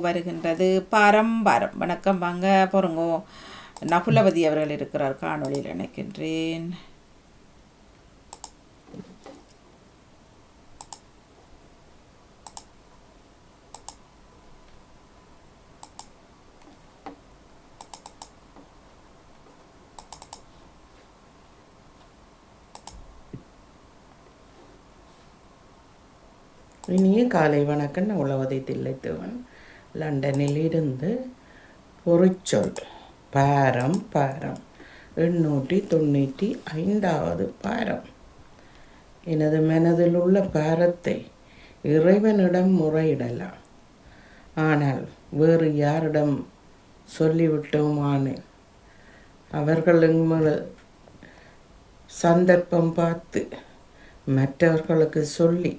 வருகின்றது. பாரம்பாரம். வணக்கம் வாங்க பொறுங்கோ. நகுலவதி அவர்கள் இருக்கிறார் காணொளியில் நினைக்கின்றேன் இனிய காலை வணக்கம். நான் உழவதை தில்லைத்துவன். லண்டனில் இருந்து பொறிச்சொல் பாரம் பாரம். எண்ணூற்றி தொண்ணூற்றி ஐந்தாவது பாரம். எனது மனதில் உள்ள பாரத்தை இறைவனிடம் முறையிடலாம். ஆனால் வேறு யாரிடம் சொல்லிவிட்டோமானே அவர்கள் சந்தர்ப்பம் பார்த்து மற்றவர்களுக்கு சொல்லி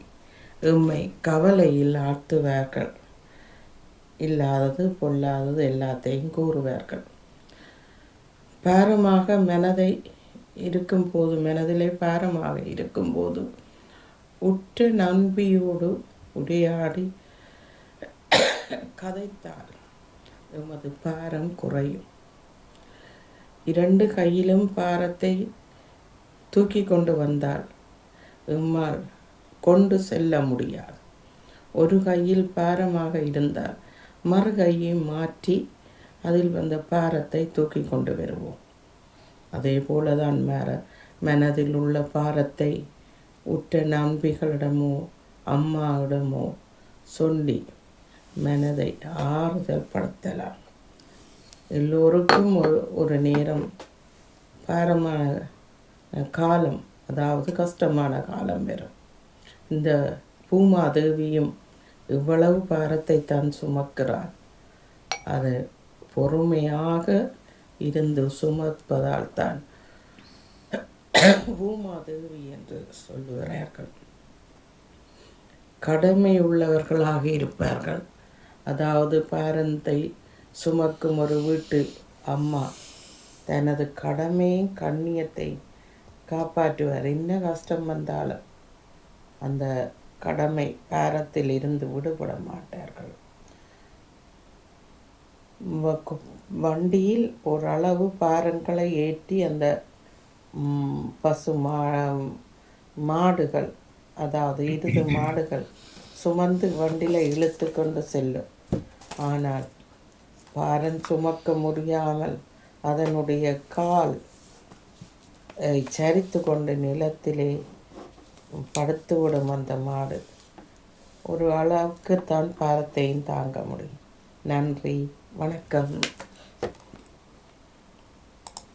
எம்மை கவலையில் ஆழ்த்துவார்கள். இல்லாதது பொல்லாதது எல்லாத்தையும் கூறுவார்கள். பாரமாக மனதை இருக்கும்போது மனதிலே பாரமாக இருக்கும்போது உற்ற நண்பியோடு உரையாடி கதைத்தால் எமது பாரம் குறையும். இரண்டு கையிலும் பாரத்தை தூக்கி கொண்டு வந்தால் எம்மால் கொண்டு செல்ல முடியாது. ஒரு கையில் பாரமாக இருந்தால் மறுகையை மாற்றி அதில் வந்த பாரத்தை தூக்கி கொண்டு வருவோம். அதே போலதான் மேற மனதில் உள்ள பாரத்தை உற்ற நம்பிகளிடமோ அம்மாவிடமோ சொல்லி மனதை ஆறுதல் படுத்தலாம். எல்லோருக்கும் ஒரு ஒரு நேரம் பாரமான காலம் அதாவது கஷ்டமான காலம் வரும். இந்த பூமாதேவியும் இவ்வளவு பாரத்தை தான் சுமக்கிறார். அது பொறுமையாக இருந்து சுமப்பதால் தான் பூமாதேவி என்று சொல்லுகிறார்கள். கடமை உள்ளவர்களாக இருப்பார்கள். அதாவது பாரத்தை சுமக்கும் ஒரு வீட்டு அம்மா தனது கடமையும் கண்ணியத்தை காப்பாற்றுவார். என்ன கஷ்டம் வந்தாலும் அந்த கடமை பாரத்தில் இருந்து விடுபட மாட்டார்கள் வ- வண்டியில் ஓரளவு பாரங்களை ஏற்றி அந்த பசு மா மாடுகள் அதாவது இருது மாடுகள் சுமந்து வண்டியில் இழுத்து கொண்டு செல்லும். ஆனால் பாரம் சுமக்க முடியாமல் அதனுடைய கால் சரித்து கொண்டு நிலத்திலே படுத்துவிடும் அந்த மாடு. ஒரு அளவுக்கு தான் பாரத்தையும் தாங்க முடியும். நன்றி. வணக்கம்.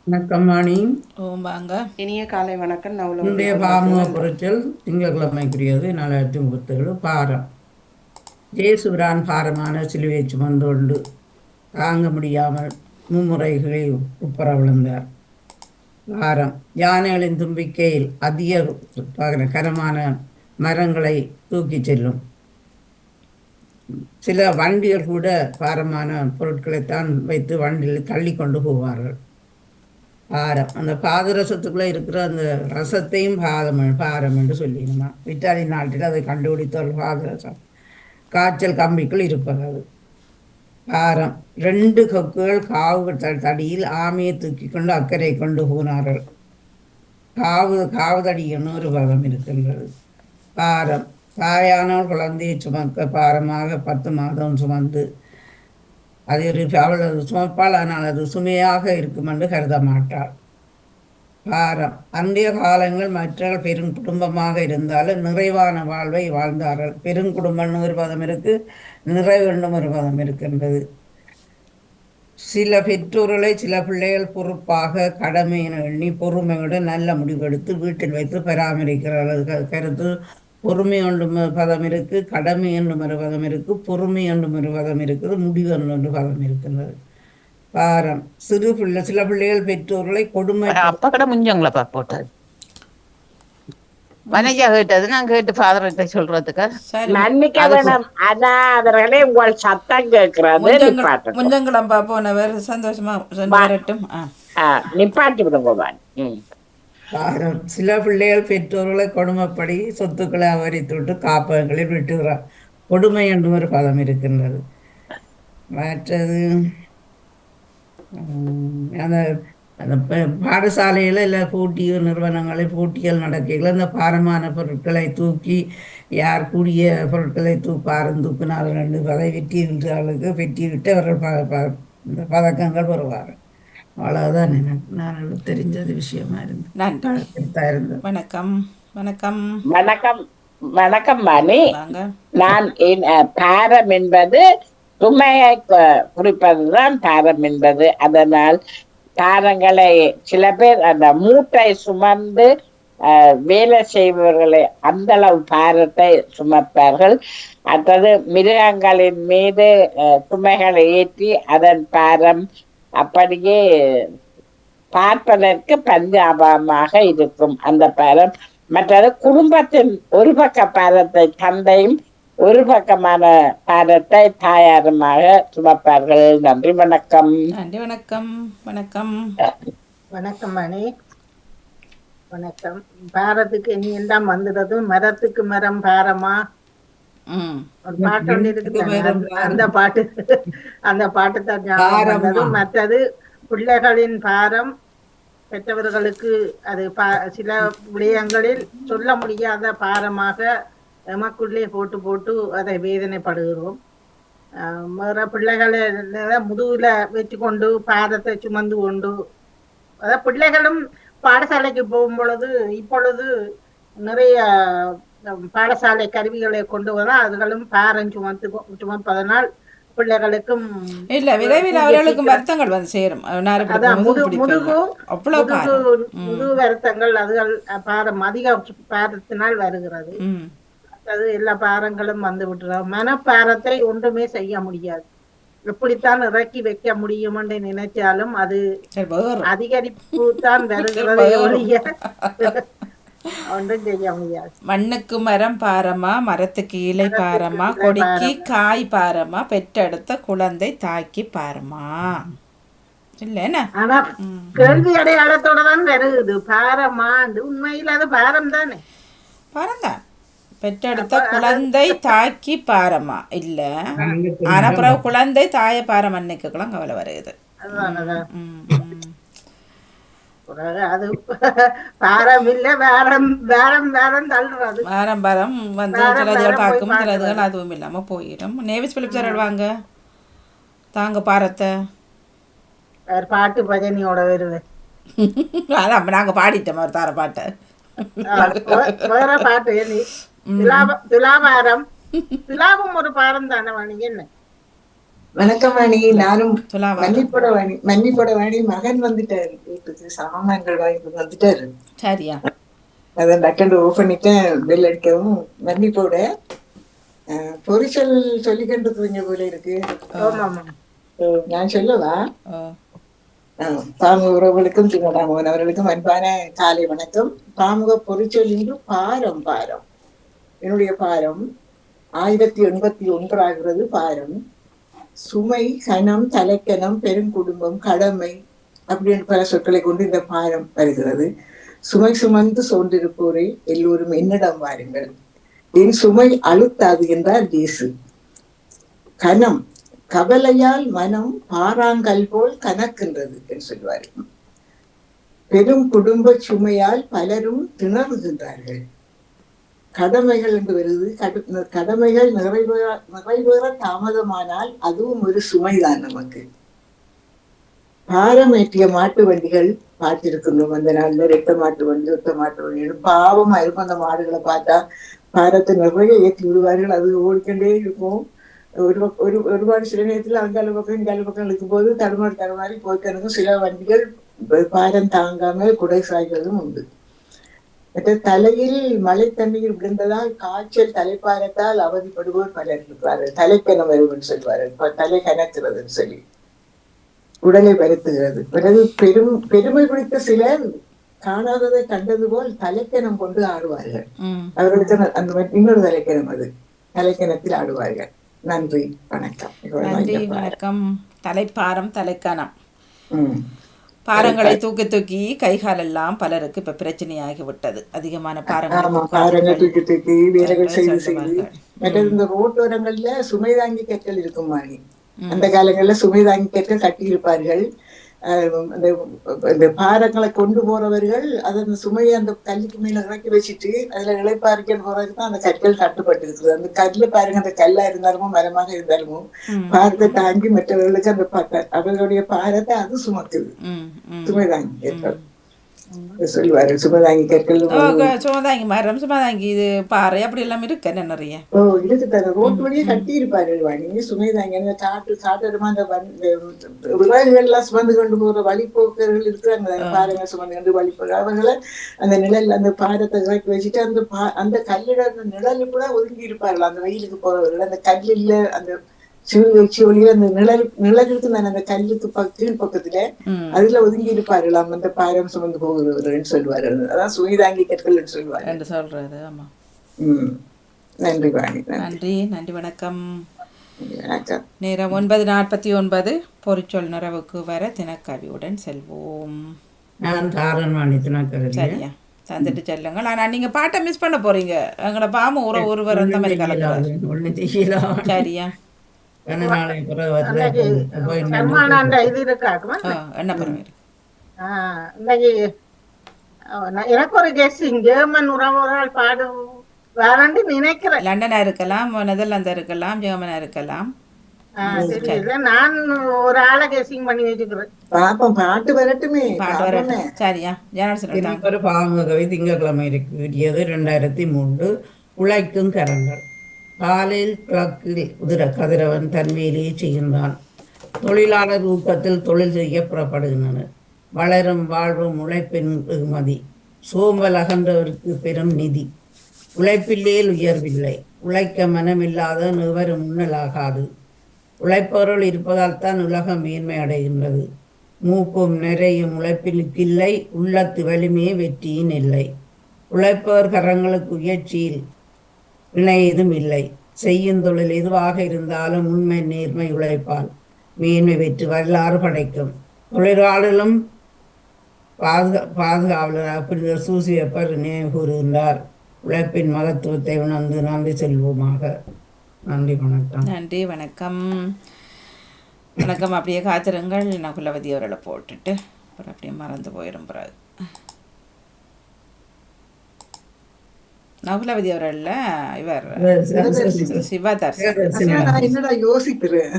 வணக்கம் மணி. ஓம் வாங்க இனிய காலை வணக்கம். நான் இன்றைய பாமுக குறைச்சல் திங்கட்கிழமைக்குரியது நாலாயிரத்தி முப்பத்தேழு பாரம். ஜேசுபிரான் பாரமான சிலுவை சுமந்து கொண்டு தாங்க முடியாமல் மும்முறைகளை உப்பர விழுந்தார் பாரம் யானைகளின் தும்பிக்கையில் அதிக கரமான கனமான மரங்களை தூக்கிச் செல்லும். சில வண்டிகள் கூட பாரமான பொருட்களைத்தான் வைத்து வண்டியில் தள்ளி கொண்டு போவார்கள். பாரம் அந்த பாதரசத்துக்குள்ளே இருக்கிற அந்த ரசத்தையும் பாதம் பாரம் என்று சொல்லிடுமா இத்தாலி நாட்டில் அதை கண்டுபிடித்தால் பாதரசம். காய்ச்சல் கம்பிக்குள் இருப்பது அது. பாரம். ரெண்டு கொக்குகள் காவு த- தடியில் ஆமையை தூக்கி கொண்டு அக்கறை கொண்டு போனார்கள். காவு காவுதடி இன்னொரு பதம் இருக்கின்றது. பாரம். தாயானவள் குழந்தையை சுமக்க பாரமாக பத்து மாதம் சுமந்து அது ஒரு அவள் சுமப்பாள் ஆனால் அது சுமையாக இருக்கும் என்று கருத மாட்டாள் பாரம். அன்றைய காலங்கள் மற்றவர்கள் பெரும் குடும்பமாக இருந்தாலும் நிறைவான வாழ்வை வாழ்ந்தார்கள். பெருங்குடும்பம்னு ஒரு பதம் இருக்கு நிறைவுன்னு ஒரு பதம் இருக்கின்றது. சில பெற்றோர்களை சில பிள்ளைகள் பொறுப்பாக கடமையின எண்ணி பொறுமையுடன் நல்ல முடிவெடுத்து வீட்டில் வைத்து பராமரிக்கிறார்கள். க- கருத்து பொறுமை ஒன்றும் ஒரு பதம் இருக்கு கடமை என்றும் ஒரு பதம் இருக்கு பொறுமை என்றும் ஒரு பதம் இருக்குது முடிவு என்று பதம் இருக்கின்றது. பாரம். சிறு பிள்ளை சில பிள்ளைகள் பெற்றோர்களை கொடுமை அப்பா கூட முஞ்சங்களப்பா போட்டது மனைஜா கேட்டது நான் கேட்டு ஃபாதர்கிட்ட சொல்றதுக்கு. சரி. மன்னிக்க வேணும். அனாதர்களே உங்கள் சத்தம் கேட்கிறது. முஞ்சங்களம்பா போனவர் சந்தோஷமா வரட்டும் நிப்பாட்டி விடுங்க பாரம். சில பிள்ளைகள் பெற்றோர்களை கொடுமைப்படி சொத்துக்களை அபகரித்து விட்டு காப்பகங்களில் விட்டுகிறார். கொடுமை என்று ஒரு பதம் இருக்கின்றது. மற்றது அந்த அந்த பாடசாலையில் இல்லை போட்டியோ நிறுவனங்களில் போட்டிகள் நடக்கையில் அந்த பாரமான பொருட்களை தூக்கி யார் கூடிய பொருட்களை தூப்பாரும் தூக்கினார்கள் என்று அதை வெற்றி வென்றவர்களுக்கு வெற்றி விட்டு அவர்கள் ப ப இந்த பதக்கங்கள் பெறுவார்கள் அவ்வளவுதான் எனக்கு. நான் தெரிஞ்சது விஷயமா இருந்து. வணக்கம். வணக்கம். வணக்கம். வணக்கம் மணி. நான் பாரம் என்பது சுமையை குறிப்பதுதான் பாரம் என்பது. அதனால் பாரங்களை சில பேர் அந்த மூட்டை சுமந்து அஹ், வேலை செய்பவர்களை அந்த அளவு பாரத்தை சுமப்பார்கள். அடுத்தது மிருகங்களின் மீது அஹ், சுமைகளை ஏற்றி அதன் பாரம் அப்படியே பார்ப்பதற்கு பஞ்சாபமாக இருக்கும் அந்த பாரம். மற்றது குடும்பத்தின் ஒரு பக்க பாரத்தை தந்தையும் ஒரு பக்கமான பாரத்தை தாயாருமாக சுமப்பார்கள். நன்றி வணக்கம். நன்றி வணக்கம். வணக்கம். வணக்கம் மணி வணக்கம். பாரத்துக்கு இனி எல்லாம் வந்துடுறது? மரத்துக்கு மரம் பாரமா? ஒரு பாட்டு இருக்குது மரம் அந்த பாட்டு. அந்த பாட்டு தான் ஞாபகம் மற்றது பிள்ளைகளின் பாரம். பெற்றவர்களுக்கு அது பா- சில விடயங்களில் சொல்ல முடியாத பாரமாக எமக்குள்ளே போட்டு போட்டு அதை வேதனைப்படுகிறோம். வேற பிள்ளைகளை முதுகுல வச்சு கொண்டு பாரத்தை சுமந்து கொண்டு அதாவது பிள்ளைகளும் பாடசாலைக்கு போகும் பொழுது இப்பொழுது நிறைய பாடசாலை கருவிகளை கொண்டு வர அதுகளும் பாரம் சுமத்து சுமப்பதனால் பிள்ளைகளுக்கும் இல்ல விரைவில் அவர்களுக்கும் வருத்தங்கள் வந்து சேரும். அதான் முதுகு முதுகு வருத்தங்கள் அதுகள் பாரம் அதிக பாரத்தினால் வருகிறது. அது எல்லா பாரங்களும் வந்து விட்டுறோம் மனப்பாரத்தை ஒன்றுமே செய்ய முடியாது. எப்படித்தான் இறக்கி வைக்க முடியும் என்று நினைச்சாலும் அது அதிகரிப்பு தான் வருகிறதே ஒழிய ஒன்றும் செய்ய முடியாது. மண்ணுக்கு மரம் பாரமா மரத்துக்கு இலை பாரமா கொடிக்கு காய் பாரமா பெற்றெடுத்த குழந்தை தாக்கி பாரமா? ஆனா கேள்வி அடையாளத்தோட தான் வருகுது பாரமாண்டு உண்மையில் அது பாரம் தானே பாரம்தான். பெற்றெடுத்த குழந்தை தாக்கி பாரமா? இல்ல. ஆனா பிறகு குழந்தை தாய பாரம் அன்னைக்குலாம் கவலை வருது. அது பாரம் இல்ல வேறம் வேறம் வேறம் தள்ளுறது வந்து சிலதுகள் பார்க்கும் சிலதுகள் அதுவும் இல்லாம போயிடும். நேவிஸ் பிலிப் சார் தாங்க பாரத்தை. வேற பாட்டு பஜனையோட வருவேன் அதான் நாங்க பாடிட்டோம் ஒரு தார பாட்டை. வேற பாட்டு நீ துலாப துலாபாரம் துலாபம் ஒரு பாரம் தானே வாணி என்ன? வணக்கம் வாணி நானும் துலாவாரம். மன்னிப்போட வாணி மன்னிப்போட வாணி. மகன் வந்துட்டாரு. வீட்டுக்கு சாமான்கள் வாங்கிட்டு வந்துட்டாரு. சரியா. அதை டக்கண்டு ஓ பண்ணிட்டேன். பெல் அடிக்கவும் மன்னிப்போட. அஹ், பொரிச்சல் சொல்லிக்கிட்டு இருக்கீங்க போல இருக்கு. நான் சொல்லவா? பாமுக உறவுகளுக்கும் திருவண்ணாமோகன் அவர்களுக்கும் அன்பான காலை வணக்கம். பாமுக பொரிச்சல் இன்று பாரம் பாரம். என்னுடைய பாரம் ஆயிரத்தி எண்பத்தி ஒன்றாகிறது பாரம். சுமை கனம் தலைக்கணம் பெருங்குடும்பம் கடமை அப்படின்னு பல சொற்களை கொண்டு இந்த பாரம் வருகிறது. சுமை சுமந்து சோன்றிருப்போரே எல்லோரும் என்னிடம் வாருங்கள். என் சுமை அழுத்தாது என்றார் இயேசு. கனம் கவலையால் மனம் பாறாங்கல் போல் கனக்கின்றது என்று சொல்வார் பெரும் குடும்ப சுமையால் பலரும் திணறுகின்றார்கள். கடமைகள் என்று வருது. கடமைகள் நிறைவேற நிறைவேற தாமதமானால் அதுவும் ஒரு சுமைதான் நமக்கு. பாரமேற்றிய மாட்டு வண்டிகள் பார்த்திருக்கணும் அந்த நாள்ல ரெட்ட மாட்டு வண்டி ஒத்த மாட்டு வண்டி பாவமா இருக்கும் அந்த மாடுகளை பார்த்தா. பாரத்தை நிறைய ஏற்றி விடுவார்கள். அது ஓடிக்கொண்டே இருக்கும். ஒரு ஒரு ஒருபாடு சில நேரத்துல அங்கால பக்கம் இங்கால பக்கம் இழுக்கும் போது தடுமாறி தடுமாறி போய்க்கணும் சில வண்டிகள் பாரம் தாங்காமல் குடை சாய்வதும் உண்டு. தலையில் மழை தண்ணீர் விழுந்ததால் காய்ச்சல் தலைப்பாரத்தால் அவதிப்படுவோர் பலர் இருக்கிறார்கள் தலைக்கணம் வருவன்னு சொல்வார்கள். தலை கனக்கிறதுன்னு சொல்லி. உடலை வருத்துகிறது. பிறகு பெரும் பெருமை பிடித்த சிலர் காணாததை கண்டது போல் தலைக்கணம் கொண்டு ஆடுவார்கள். அவர்களுக்கு அந்த- மாதிரி இன்னொரு தலைக்கணம் அது. தலைக்கணத்தில் ஆடுவார்கள். நன்றி. வணக்கம். நன்றி. வணக்கம். தலைப்பாரம் தலைக்கணம். பாரங்களை தூக்கி தூக்கி கைகால் எல்லாம் பலருக்கு இப்ப பிரச்சனையாகி விட்டது அதிகமான பாரங்களை பாருங்க தூக்கி தூக்கி வேலைகள் செய்து செய்து. மற்றது இந்த ரோட்டோரங்கள்ல சுமை தாங்கி கற்கள் இருக்கும் மாணி. அந்த காலங்களில் சுமை தாங்கி கற்கள் கட்டியிருப்பார்கள். இந்த பாரங்களை கொண்டு போறவர்கள் அது அந்த சுமையை அந்த கல்லுக்கு மேல இறக்கி வச்சுட்டு அதுல இழைப்பாரிக்கல் போறதுக்கு தான் அந்த கற்கள் கட்டுப்பட்டு இருக்குது அந்த கல்லு பாருங்க அந்த கல்லா இருந்தாலும் மரமாக இருந்தாலும் பாரத்தை தாங்கி மற்றவர்களுக்கு அந்த அவர்களுடைய பாரத்தை அது சுமக்குது. சுமை தாங்கி கற்கள் சுமதாங்கி மரம் சுமதாங்கி இது பாறை அப்படி எல்லாம் இருக்கு என்ன நிறைய ஓ இதுக்கு தர ரோட்டு வழியே கட்டி இருப்பாரு வாணி சுமை தாங்கி அந்த காட்டு காட்டமா அந்த விறகுகள் எல்லாம் சுமந்து கொண்டு போற வழிபோக்கர்கள் இருக்கிறாங்க பாருங்க சுமந்து கொண்டு வழிபோக்க அவங்களை அந்த நிழல் அந்த பாரத்தை இறக்கி வச்சுட்டு அந்த அந்த கல்லிட அந்த நிழல் கூட ஒதுங்கி இருப்பார்கள் அந்த வெயிலுக்கு போறவர்கள் அந்த கல்லில் அந்த அந்த நிழல் இருக்கு தானே அந்த கல்லுக்கு கீழ் பக்கத்துல அதுல ஒதுங்கி இருப்பார்களாம் அந்த பாரம் சுமந்து போகிறவர்கள் சொல்லுவாரு. அதான் சுமைதாங்கி கற்கள் சொல்லுவாரு. என்று சொல்றது ஆமா. உம் நன்றி வாணி நன்றி. நன்றி வணக்கம். நேரம் ஒன்பது நாற்பத்தி ஒன்பது. பொறிச்சொல் நிறைவுக்கு வர தினக்கவியுடன் செல்வோம். நான் சரியா. தந்துட்டு செல்லுங்கள். ஆனா நீங்க பாட்டை மிஸ் பண்ண போறீங்க. எங்களோட பாம ஒரு ஒருவர் அந்த மாதிரி செய்யலாம் சரியா. என்ன நாளைக்கு பிறகு இன்னைக்கு எனக்கு ஒரு கெஸ்டிங் ஜெர்மன் உறவுகள் பாடு வேறண்டு நினைக்கிறேன். லண்டனா இருக்கலாம் நெதர்லாந்தா இருக்கலாம் ஜெர்மனா இருக்கலாம். நான் ஒரு ஆளை கெஸ்டிங் பண்ணி வச்சுக்கிறேன். பாப்போம் பாட்டு வரட்டுமே சரியா ஜனார்சன் ஒரு ரெண்டாயிரத்தி மூன்று உழைக்கும் கரங்கள். காலையில் கிழக்கில் உதிர கதிரவன் தன் வேலையை செய்கின்றான். தொழிலாளர் ஊக்கத்தில் தொழில் செய்ய புறப்படுகின்றனர். வளரும் வாழ்வும் உழைப்பின் வெகுமதி. சோம்பல் அகன்றவருக்கு பெரும் நிதி. உழைப்பில்லேல் உயர்வில்லை. உழைக்க மனமில்லாத எவரும் முன்னலாகாது உழைப்பவர்கள் இருப்பதால் தான் உலகம் மேன்மை அடைகின்றது. மூக்கும் நிறையும் உழைப்பிலுக்கில்லை உள்ளத்து வலிமையே வெற்றியின் இல்லை. உழைப்பவர் கரங்களுக்கு உயர்ச்சியில் இணை ஏதும் இல்லை. செய்யும் தொழில் எதுவாக இருந்தாலும் உண்மை நேர்மை உழைப்பால் மேன்மை பெற்று வரலாறு படைக்கும். தொழிலாளர்களும் பாதுகா பாதுகாவலர் புனிதர் சூசியப்பர் நினைவு கூறுகின்றார். உழைப்பின் மகத்துவத்தை உணர்ந்து நன்றி செல்வோமாக. நன்றி வணக்கம். நன்றி வணக்கம். வணக்கம். அப்படியே காத்திருங்கள். நான் குலவதி அவர்களை போட்டுட்டு அப்புறம் அப்படியே மறந்து போயிடும் பிறகு. நகுலவதி அவர்கள் இவர் சிவதர்சன் என்னடா யோசிக்கிறேன்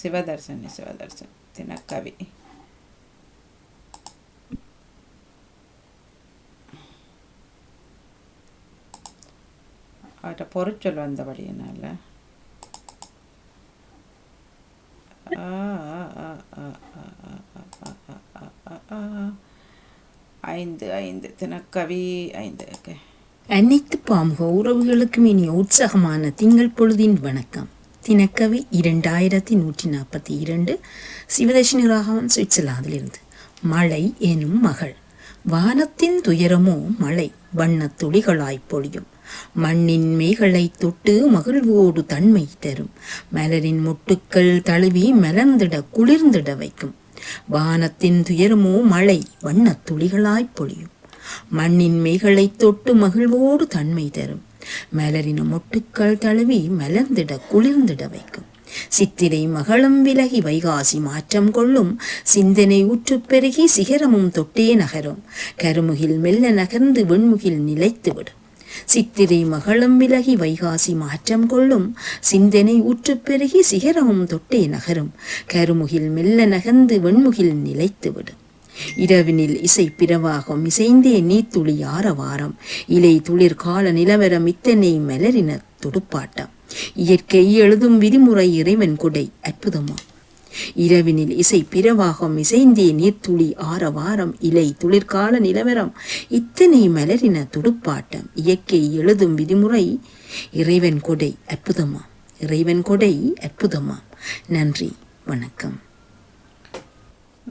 சிவதர்சன் சிவதர்சன் தினக்கவி அவர்கிட்ட பொருட்சொல் வந்தபடியினால ஐந்து ஐந்து தினக்கவி ஐந்து ஓகே அனைத்து பாமுக உறவுகளுக்கும் இனிய உற்சாகமான திங்கள் பொழுதின் வணக்கம். தினக்கவி இரண்டாயிரத்தி நூற்றி நாற்பத்தி இரண்டு சிவதர்ஷினி ராகவன் சுவிட்சர்லாந்திலிருந்து. மழை எனும் மகள். வானத்தின் துயரமோ மழை. வண்ணத் துளிகளாய் பொழியும். மண்ணின் மேகளை தொட்டு மகிழ்வோடு தன்மை தரும். மலரின் மொட்டுக்கள் தழுவி மலர்ந்திட குளிர்ந்திட வைக்கும். வானத்தின் துயரமோ மழை. வண்ணத் துளிகளாய் பொழியும். மண்ணின் மேகலை தொட்டு மகிழ்வோடு தன்மை தரும். மலரின மொட்டுக்கள் தழுவி மலர்ந்திட குளிர்ந்திட வைக்கும். சித்திரை மகளும் விலகி வைகாசி மாற்றம் கொள்ளும். சிந்தனை உற்று பெருகி சிகரமும் தொட்டே நகரும். கருமுகில் மெல்ல நகர்ந்து வெண்முகில் நிலைத்துவிடும் சித்திரை மகளும் விலகி வைகாசி மாற்றம் கொள்ளும். சிந்தனை உற்றுப் பெருகி சிகரமும் தொட்டே நகரும். கருமுகில் மெல்ல நகர்ந்து வெண்முகில் நிலைத்துவிடும் இரவினில் இசை பிறவாகும். இசைந்தே நீத்துளி ஆரவாரம் இலை துளிர் கால நிலவரம் இத்தனை மலரின துடுப்பாட்டம். இயற்கை எழுதும் விதிமுறை இறைவன் கொடை அற்புதமா? இரவினில் இசை பிறவாகும். இசைந்தே நீர்த்துளி ஆரவாரம் இலை துளிர்கால நிலவரம் இத்தனை மலரின துடுப்பாட்டம். இயற்கை எழுதும் விதிமுறை இறைவன் கொடை அற்புதமா? இறைவன் கொடை அற்புதமா? நன்றி. வணக்கம்.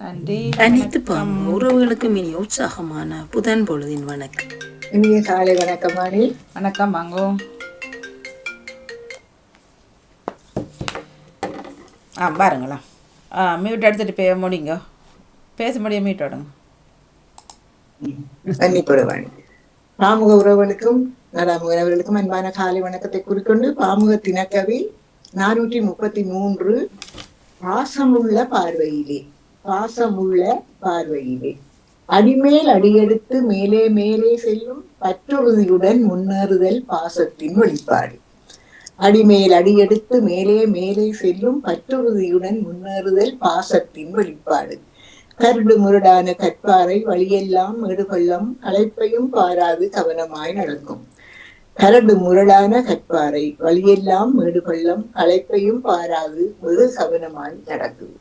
நன்றி அனைத்து பாம்பு உறவுகளுக்கும் இனி உற்சாகமான புதன் பொழுதின் வணக்கம். இனிய காலை வணக்கம் வாணி வணக்கம் வாங்கோ. ஆ பாருங்களா. ஆ மியூட் எடுத்துட்டு பே முடிங்க. பேச முடியும் மியூட் விடுங்க மன்னிப்படு வாணி பாமுக உறவுகளுக்கும் நடாமுக அவர்களுக்கும் அன்பான காலை வணக்கத்தை குறிக்கொண்டு பாமுக தினக்கவி நானூற்றி முப்பத்தி மூன்று பாசமுள்ள பார்வையிலே. பாசமுள்ள பார்வையிலே. அடிமேல் அடியெடுத்து மேலே மேலே செல்லும் பற்றுறுதியுடன் முன்னேறுதல் பாசத்தின் வெளிப்பாடு. அடிமேல் அடியெடுத்து மேலே மேலே செல்லும் பற்றுறுதியுடன் முன்னேறுதல் பாசத்தின் வெளிப்பாடு. கருடு முரடான கற்பாறை வழியெல்லாம் மேடுபள்ளம் களைப்பையும் பாராது கவனமாய் நடக்கும். கரடு முரடான கற்பாறை வழியெல்லாம் மேடுபள்ளம் களைப்பையும் பாராது வெகு கவனமாய் நடக்குது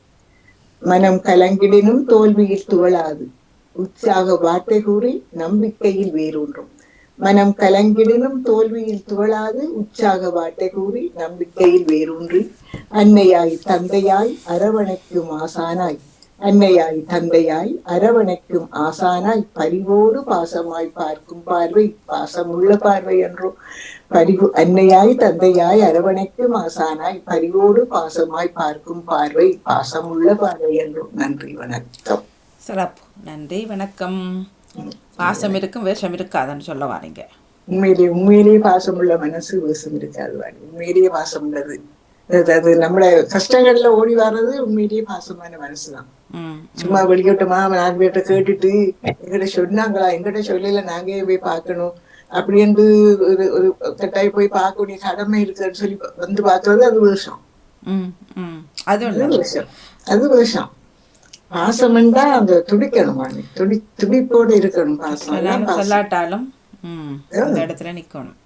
மனம் கலங்கிடினும் தோல்வியில் துவளாது. உற்சாக வார்த்தை கூறி நம்பிக்கையில் வேரூன்றும். மனம் கலங்கிடினும் தோல்வியில் துவளாது உற்சாக வார்த்தை கூறி நம்பிக்கையில் வேரூன்றி அன்னையாய் தந்தையாய் அரவணைக்கும் ஆசானாய் அன்னையாய் தந்தையாய் அரவணைக்கும் ஆசானாய் பரிவோடு பாசமாய் பார்க்கும் பார்வை பாசமுள்ள பார்வை என்றோ. பரிவு அன்னையாய் தந்தையாய் அரவணைக்கும் ஆசானாய் பரிவோடு பாசமாய் பார்க்கும் பார்வை பாசமுள்ள பார்வை என்றோ. நன்றி வணக்கம். சிறப்பு. நன்றி வணக்கம். பாசம் இருக்கும் வேஷம் இருக்காதுன்னு சொல்ல வாரீங்க உண்மையிலேயே உண்மையிலேயே பாசமுள்ள மனசு வேஷம் இருக்காது உண்மையிலேயே பாசம் உள்ளது அது நம்மள கஷ்டங்கள்ல ஓடி வர்றது உண்மையிலேயே பாசமான மனசுதான். சும்மா வெளியிட்டோமா நாலு பேர்ட்ட கேட்டுட்டு எங்கிட்ட சொன்னாங்களா எங்கிட்ட சொல்லல நாங்க போய் பார்க்கணும்? அப்படி என்று ஒரு ஒரு கட்டாயம் போய் பார்க்க வேண்டிய கடமை இருக்குன்னு சொல்லி வந்து பார்க்கறது அது வேஷம் ம் ம். அது வேஷம் அது வேஷம் பாசம்ண்டா அந்த துடிக்கணும் துடி துடிப்போடு இருக்கணும் பாசம். பாசம். சொல்லாட்டாலும் இடத்துல நிக்கணும். பாசம்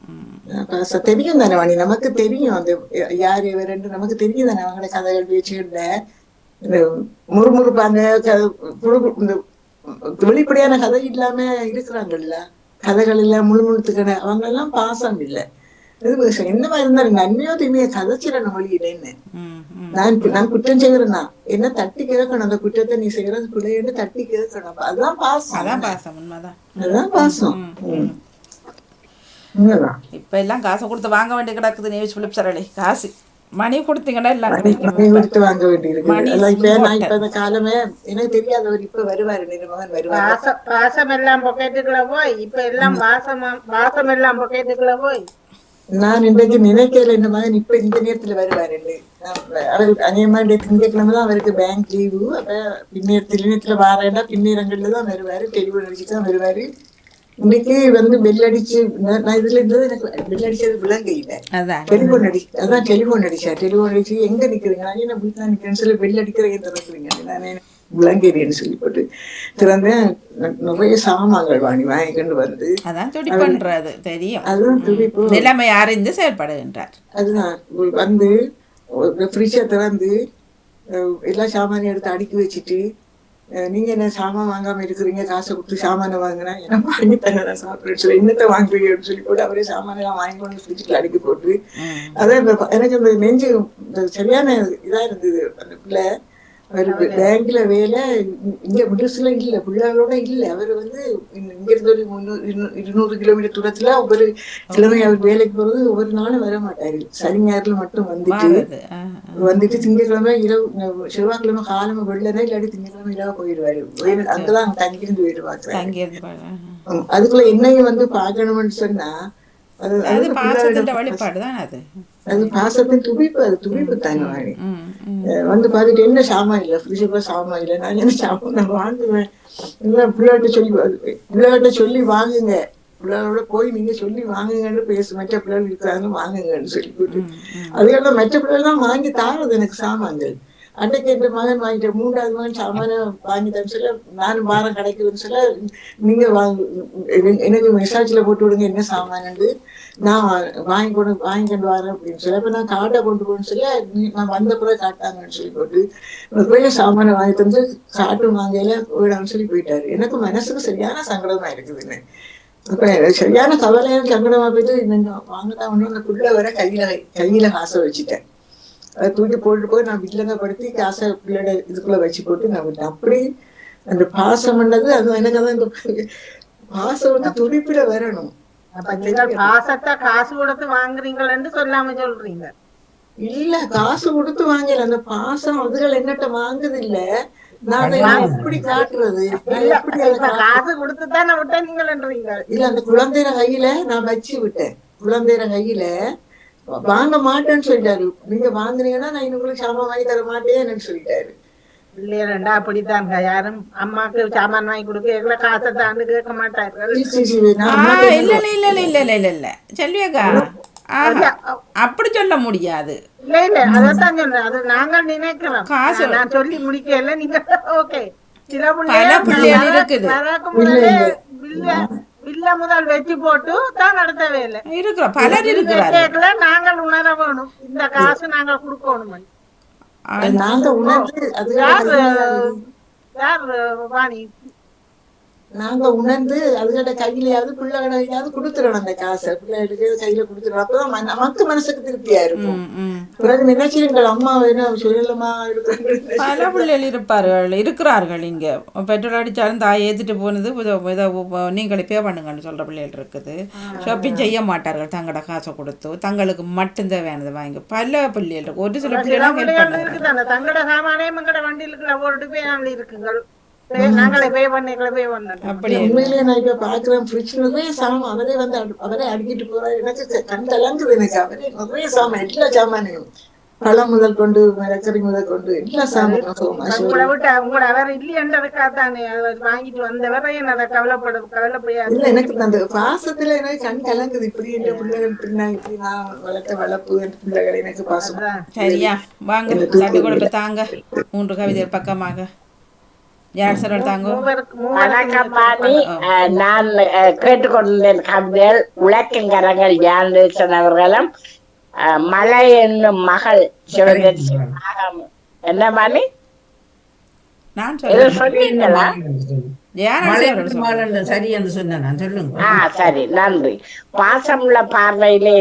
தெரியும் தானே வாணி நமக்கு தெரியும் அந்த யார் இவருன்னு நமக்கு தெரியும் தானே அவங்களோட கதைகள் பேச்சுகள்ல இந்த முறுமுறுப்பாங்க இந்த வெளிப்படையான கதை இல்லாம இருக்கிறாங்கல்ல கதைகள் எல்லாம் முழுமுழுத்துக்கணும் அவங்க எல்லாம் பாசம் இல்லை இது விஷயம் என்னவா இருந்தாலும் நன்மையோ தீமையோ கதைச்சிடணும் வழியிலேன்னு இல்லைன்னு நான் நான் குற்றம் செய்யறேன்னா என்ன தட்டி கேட்கணும் அந்த குற்றத்தை நீ செய்யறது பிள்ளைன்னு தட்டி கேட்கணும் அதுதான் பாசம் அதான் பாசம் அதுதான் பாசம் இப்ப எல்லாம் காசை கொடுத்து வாங்க வேண்டி கிடக்குது நீ பிலிப் சரளி காசு மணி கொடுத்தீங்கன்னா எல்லாம் மணி கொடுத்து வாங்க வேண்டியிருக்கு காலமே எனக்கு தெரியாதவர் இப்ப வருவாரு நிருமகன் வருவாரு பாசம் பாசம் எல்லாம் பொக்கெட்டுக்குள்ள போய் இப்ப எல்லாம் பாசமா பாசம் எல்லாம் பொக்கெட்டுக்குள்ள போய் நான் இன்றைக்கு நினைக்கல இந்த மகன் இப்ப இந்த நேரத்துல வருவாரு அவர் அநேகமாக திங்கட்கிழமை தான் அவருக்கு பேங்க் லீவு அப்ப பின்னேர் திணையத்துல வாரேன்னா பின்னேரங்கள்ல தான் வருவாரு டெலிஃபோன் அடிச்சு தான் வருவாரு இன்னைக்கு வந்து பெல் அடிச்சு நான் இதுல இருந்தது எனக்கு பெல் அடிச்சது விளங்கையில அதான். டெலிஃபோன் அடி அதான் டெலிஃபோன் அடிச்சா டெலிஃபோன் அடிச்சு எங்க நிக்கிறீங்க? நான் என்ன வீட்டுல நிக்கிறேன்னு சொல்லி பெல் அடிக்கிறேன் திறக்கிறீங்க நானே விளங்கேறின்னு சொல்லி போட்டு திறந்தேன். நிறைய சாமான்கள் வாங்கி வாங்கிக்கொண்டு வந்து. அதான் துடிப்பண்றது தெரியும். அதுதான் துடிப்பு. நிலைமை அறிந்து செயல்படுகின்றார். அதுதான். வந்து ஃப்ரிட்ஜை திறந்து எல்லா சாமானையும் எடுத்து அடுக்கி வச்சுட்டு நீங்க என்ன சாமான் வாங்காம இருக்கிறீங்க? காசை கொடுத்து சாமானை வாங்கினா என்ன வாங்கி தரேன்? நான் சாப்பிடுறேன்னு சொல்லி என்னத்தை வாங்குவீங்கன்னு சொல்லி போட்டு அவரே சாமானெல்லாம் வாங்கி கொண்டு ஃப்ரிட்ஜுக்கு அடுக்கி போட்டு. அதான் எனக்கு இந்த நெஞ்சு சரியான இதா இருந்தது. அந்த பிள்ளை அவர் பேங்க்ல வேலை இங்க மிடில்ஸ்ல இல்ல பிள்ளைகளோட இல்ல அவர் வந்து இங்க இருந்து ஒரு இருநூறு கிலோமீட்டர் தூரத்துல ஒவ்வொரு கிழமை அவர் வேலைக்கு போறது ஒவ்வொரு நாளும் வர மாட்டாரு சனி ஞாயிறுல மட்டும் வந்துட்டு. வந்துட்டு திங்கட்கிழமை இரவு செவ்வாய்க்கிழமை காலமா வெள்ளனா இல்லாட்டி திங்கட்கிழமை இரவு போயிடுவாரு அங்கதான் தங்கியிருந்து. ஆமா. அதுக்குள்ள என்னையும் வந்து பார்க்கணும்னு சொன்னா அது பாசத்தின் வழிபாடு தான் அது? அது பாசத்தின் துடிப்பு அது துடிப்பு தானே வாணி வந்து பார்த்துட்டு என்ன சாமான் இல்லை? ஃப்ரிட்ஜுக்குள்ள சாமான் இல்லை? நான் என்ன சாமான் நான் வாங்குவேன். இல்லை பிள்ளைகிட்ட சொல்லி பிள்ளைகிட்ட சொல்லி வாங்குங்க. பிள்ளைகளோட போய் நீங்க சொல்லி வாங்குங்கன்னு பேசு. மற்ற பிள்ளைகள் இருக்கிறாங்க வாங்குங்கன்னு சொல்லி அதுக்கெல்லாம் மற்ற பிள்ளைகள் தான் வாங்கி தாரது எனக்கு சாமான்கள். அன்னைக்கு என்ற மகன் வாங்கிட்டேன் மூன்றாவது மகன் சாமான வாங்கி தரேன்னு சொல்ல நானும் வாரம் கிடைக்குதுன்னு சொல்ல நீங்க வாங்க எனக்கு- மெசாஜ்ல போட்டு விடுங்க என்ன சாமான்னு நான் வாங்கி கொண்டு வாங்கி கொண்டு வரேன் அப்படின்னு சொல்லி அப்ப நான் காட்டை கொண்டு போகணும்னு சொல்ல நீ- நான் வந்த பிறகு காட்டாங்கன்னு சொல்லி போட்டு ஒரு சாமானை வாங்கி தந்து காட்டும் வாங்கல போயிடான்னு சொல்லி போயிட்டாரு. எனக்கு மனசுக்கு சரியான சங்கடமா இருக்குதுன்னு. சரியான கவலையான சங்கடமா போயிட்டு இன்னும் வாங்கதான் ஒண்ணு அந்த புள்ள வர கையில கையில காசை வச்சுட்டேன். அதை தூக்கி போட்டு போய் நான் வில்லங்க படுத்தி காசை பிள்ளையோட இதுக்குள்ள வச்சு போட்டு நான் விட்டேன். அப்படி அந்த பாசம் பண்ணது அது எனக்கு இந்த பாசம் வந்து துடிப்பிட வரணும். பாசத்தை காசு கொடுத்து வாங்குறீங்களன்னு சொல்லாம சொல்றீங்க. இல்ல காசு கொடுத்து வாங்கல. அந்த பாசம் அதுகள் என்னட்ட வாங்குது இல்ல. நான் நான் எப்படி காட்டுறது? நான்? காசு கொடுத்து தானே விட்டா நீங்களன்றீங்க இல்ல அந்த குழந்தைற கையில நான் வச்சு விட்டேன். குழந்தைற கையில வாங்க மாட்டேன்னு சொல்லிட்டாரு. நீங்க வாங்குனீங்கன்னா நான் இன்னும் உங்களுக்கு சாமான் வாங்கி தர மாட்டேன்னு சொல்லிட்டாரு. பிள்ளைகளா அப்படித்தாங்க யாரும் அம்மாக்கு சாமான் வாங்கி கொடுக்க எவ்வளவு காசை தாண்டு கேட்க அம்மாட்ட இல்ல இல்ல இல்ல இல்ல இல்ல இல்ல. இல்ல. செல்வியக்கா அப்படி சொல்ல முடியாது. இல்ல இல்ல. அதான் சொல்றேன். அது நாங்க நினைக்கிறோம். காசு- நான் சொல்லி முடிக்கல. நீங்க ஓகே. சில பிள்ளைகள் இருக்குது. வில்ல முதல் வெட்டி போட்டு தான் நடத்த வேலை இருக்கிற பலர் இருக்கிறார்கள். கேட்கல நாங்கள் உணர வேணும். இந்த காசு நாங்கள் கொடுக்கணும் நாங்க உணர்ந்து யார் யார் வாணி? நாங்க உணர்ந்து அதுகிட்ட கையிலயாவது பிள்ளைகளையாவது கொடுத்துடணும் அந்த காசை. பிள்ளைகளுக்கு கையில கொடுத்துடணும். அப்பதான் மன- மக்கு மனசுக்கு திருப்தியா இருக்கும். பிறகு நினைச்சிருங்கள் அம்மா சொல்லலமா? இருக்கு பல பிள்ளைகள் இருப்பார்கள் இருக்கிறார்கள் இங்க. பெட்ரோல் அடிச்சாலும் தாய் ஏத்திட்டு போனது நீங்களே பே பண்ணுங்கன்னு சொல்ற பிள்ளைகள் இருக்குது. ஷாப்பிங் செய்ய மாட்டார்கள் தங்களோட காசை கொடுத்து. தங்களுக்கு மட்டும் தேவையானது வாங்கி. பல பிள்ளைகள் இருக்கு. ஒரு சில பிள்ளைகள் தங்கட சாமானே எங்கட வண்டியில் இருக்கிற ஒரு இருக்குங்கள். உண்மையிலேயே நான் இப்ப பாக்குறேன் ஃப்ரிட்ஜ் நிறைய சாமான் அவரே வந்து அவரே அடுக்கிட்டு போறாரு. எனக்கு கண் கலங்குது எனக்கு. அவரே நிறைய சாமான் எல்லா சாமானையும். பழம் முதல் கொண்டு மரக்கறி முதல் கொண்டு எல்லா சாமானும் சோமா உங்களை விட்டு உங்களோட அவர் இல்லையன்றதுக்காக தானே அதை வாங்கிட்டு வந்தவரை அதை கவலைப்பட கவலைப்படையாது இல்ல எனக்கு அந்த பாசத்துல எனக்கு கண் கலங்குது. இப்படி என்ற பிள்ளைகள் இப்படி நான் இப்படி நான் வளர்த்த வளர்ப்பு பிள்ளைகள் எனக்கு பாசம். சரியா. வாங்க. தாங்க. மூன்று கவிதைகள் பக்கமாக. யார் சார் தாங்க மூவருக்கு மூவருக்கு வணக்கம் பாணி அஹ், நான் அஹ், கேட்டுக்கொண்டிருந்தேன் கவிதைகள் உழைக்குங்கரங்கள் ஜானேசன் அவர்களும் அஹ், மலை என்னும் மகள் சிவதேசன் என்ன பாணி நான் ஏதோ சொல்றேன் சொன்னீங்களா ஜெயானந்த் மழை அவர்கள் சொல்றேன். மாலன் சரி என்று சொன்னேன் நான் சொல்லுங்க ஆ சரி நன்றி பாசமுள்ள பார்வையிலே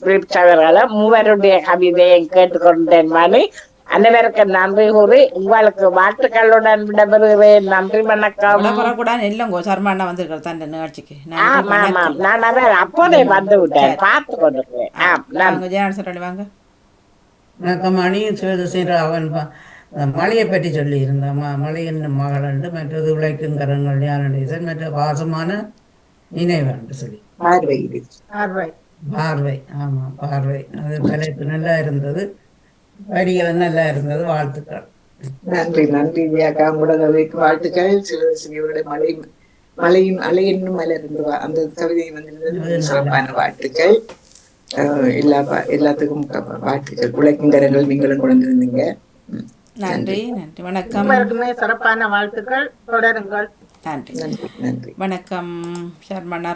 பிலிப்ஸ் அவர்களும் மூவருடைய கவிதையை கேட்டுக்கொண்டேன் பாணி அனைவருக்கும் நன்றி கூறி உங்களுக்கு வாழ்த்துக்களுடன் விடைபெறுகிறேன். நன்றி வணக்கம். விடப்படக்கூடாது இல்லைங்கோ சர்மாண்ணா வந்திருக்காரு தன் நிகழ்ச்சிக்கு. நான் அப்போதே வந்து விட்டேன். பார்த்து கொண்டிருக்கிறேன். வாங்க. வணக்கம். மணி சிவதசேர அவன் அந்த மலையை பற்றி சொல்லி இருந்தான் மலை என்னும் மகளண்டு மற்றது உழைக்குங்கரங்கள் ஞானேசன் மற்ற பாசமான நினைவன்று சொல்லி. பார்வை. இது பார்வை. பார்வை. ஆமா பார்வை. அது தலைப்பு நல்லா இருந்தது. வரிகள் நல்லா இருந்தது வாழ்த்துக்கள். நன்றி நன்றி வியாக்கா உங்களோட கவிதைக்கு வாழ்த்துக்கள். சிவசிவியோட மலை மலையும் அலை என்னும் மலர் என்று வா- அந்த கவிதை வந்திருந்தது. சிறப்பான வாழ்த்துக்கள். எல்லா எல்லாத்துக்கும் வாழ்த்துக்கள். உழைக்குங்கரங்கள் நீங்களும் கொண்டிருந்தீங்க. நன்றி நன்றி. வணக்கம். சிறப்பான வாழ்த்துக்கள். தொடருங்கள். நன்றி. நன்றி நன்றி. வணக்கம் சர்மண்ணா